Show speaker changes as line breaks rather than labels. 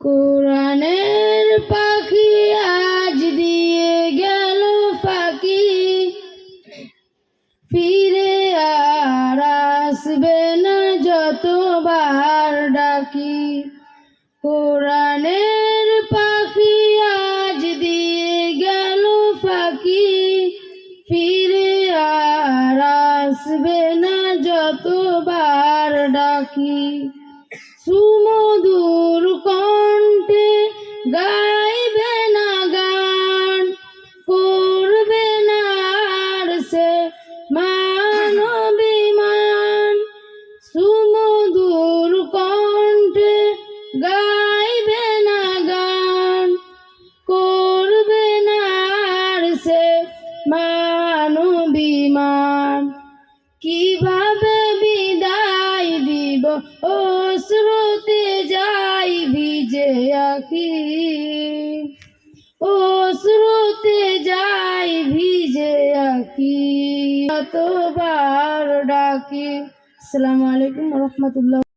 কোরআনের পাখি আজ দিয়ে গেল পাখি ফিরে আর আসবে না যতবার ডাকি। কোরআনের পাখি আজ দিয়ে গেল পাখি ফিরে আর আসবে না যতবার ডাকি। সুমধুর কণ্ঠে গাইবে না গান, করবে না আর সে মানবিমান কীভাবে বিদায় দিব? ও স্রোতে যাই ভিজে আখি। ও স্রোতে যাই ভিজে কতবার ডাকি, আসসালামু আলাইকুম রহমতুল্লাহ।